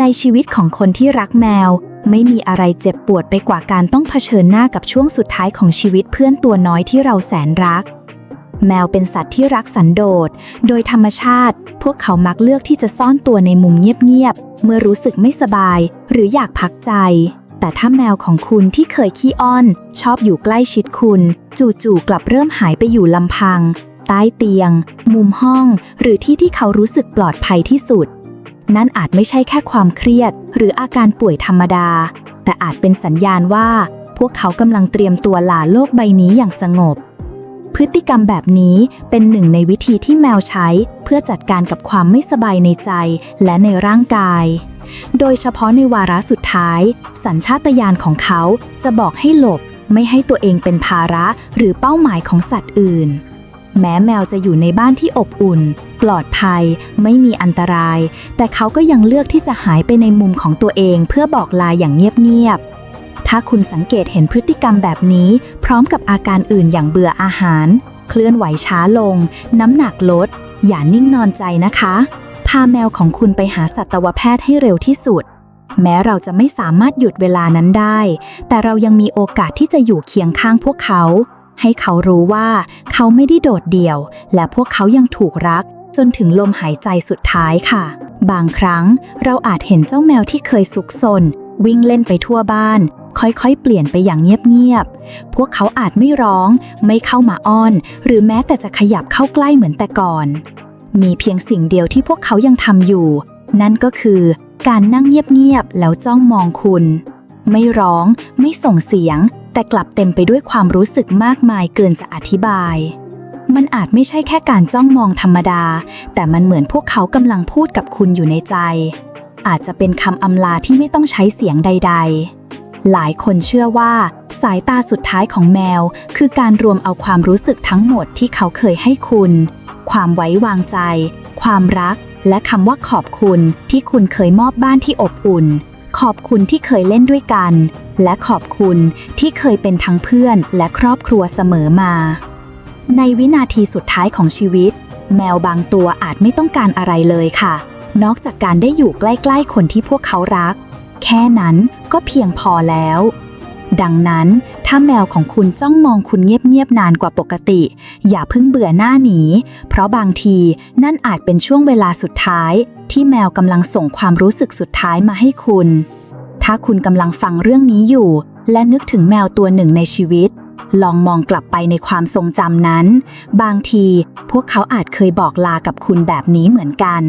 ในชีวิตของคนที่รักแมว ไม่มีอะไรเจ็บปวดไปกว่าการต้องเผชิญหน้ากับช่วงสุดท้ายของชีวิตเพื่อนตัวน้อยที่เราแสนรัก แมวเป็นสัตว์ที่รักสันโดษ โดยธรรมชาติ พวกเขามักเลือกที่จะซ่อนตัวในมุมเงียบๆ เมื่อรู้สึกไม่สบาย หรืออยากพักใจ แต่ถ้าแมวของคุณที่เคยขี้อ้อน ชอบอยู่ใกล้ชิดคุณ จู่ๆกลับเริ่มหายไปอยู่ลำพัง ใต้เตียง มุมห้อง หรือที่ที่เขารู้สึกปลอดภัยที่สุด นั่นอาจไม่ใช่แค่ความเครียด หรืออาการป่วยธรรมดา แต่อาจเป็นสัญญาณว่า พวกเขากำลังเตรียมตัวลาโลกใบนี้อย่างสงบ พฤติกรรมแบบนี้เป็นหนึ่งในวิธีที่แมวใช้ เพื่อจัดการกับความไม่สบายในใจและในร่างกาย โดยเฉพาะในวาระสุดท้าย สัญชาตญาณของเขาจะบอกให้หลบ ไม่ให้ตัวเองเป็นภาระหรือเป้าหมายของสัตว์อื่น แม้แมวจะอยู่ในบ้านที่อบอุ่น ปลอดภัย ไม่มีอันตราย แต่เขาก็ยังเลือกที่จะหายไปในมุมของตัวเองเพื่อบอกลาอย่างเงียบๆ ถ้าคุณสังเกตเห็นพฤติกรรมแบบนี้ พร้อมกับอาการอื่นอย่างเบื่ออาหาร เคลื่อนไหวช้าลง น้ำหนักลด อย่านิ่งนอนใจนะคะ พาแมวของคุณไปหาสัตวแพทย์ให้เร็วที่สุด แม้เราจะไม่สามารถหยุดเวลานั้นได้ แต่เรายังมีโอกาสที่จะอยู่เคียงข้างพวกเขา ให้เขารู้ว่าเขาไม่ได้โดดเดี่ยว และพวกเขายังถูกรัก จนถึงลมหายใจสุดท้ายค่ะ บางครั้งเราอาจเห็นเจ้าแมวที่เคยซุกซนวิ่งเล่นไปทั่วบ้าน ค่อยๆ เปลี่ยนไปอย่างเงียบๆ พวกเขาอาจไม่ร้อง ไม่เข้ามาอ้อน หรือแม้แต่จะขยับเข้าใกล้เหมือนแต่ก่อน มีเพียงสิ่งเดียวที่พวกเขายังทำอยู่ นั่นก็คือการนั่งเงียบๆ แล้วจ้องมองคุณ ไม่ร้อง ไม่ส่งเสียง แต่กลับเต็มไปด้วยความรู้สึกมากมายเกินจะอธิบาย มันอาจไม่ใช่แค่การจ้องมองธรรมดา แต่มันเหมือนพวกเขากำลังพูดกับคุณอยู่ในใจ อาจจะเป็นคำอำลาที่ไม่ต้องใช้เสียงใด ๆ หลายคนเชื่อว่า สายตาสุดท้ายของแมว คือการรวมเอาความรู้สึกทั้งหมดที่เขาเคยให้คุณ ความไว้วางใจ ความรัก และคำว่าขอบคุณที่คุณเคยมอบบ้านที่อบอุ่น ขอบคุณที่เคยเล่นด้วยกัน และขอบคุณที่เคยเป็นทั้งเพื่อนและครอบครัวเสมอมา ในวินาทีสุดท้ายของชีวิต แมวบางตัวอาจไม่ต้องการอะไรเลยค่ะ นอกจากการได้อยู่ใกล้ๆคนที่พวกเขารัก แค่นั้นก็เพียงพอแล้ว ดังนั้น ถ้าแมวของคุณจ้องมองคุณเงียบๆนานกว่าปกติ อย่าเพิ่งเบื่อหน้าหนี เพราะบางทีนั่นอาจเป็นช่วงเวลาสุดท้าย ที่แมวกำลังส่งความรู้สึกสุดท้ายมาให้คุณ ถ้าคุณกำลังฟังเรื่องนี้อยู่ และนึกถึงแมวตัวหนึ่งในชีวิต ลองมองกลับไปในความทรงจำนั้น บางทีพวกเขาอาจเคยบอกลากับคุณแบบนี้เหมือนกัน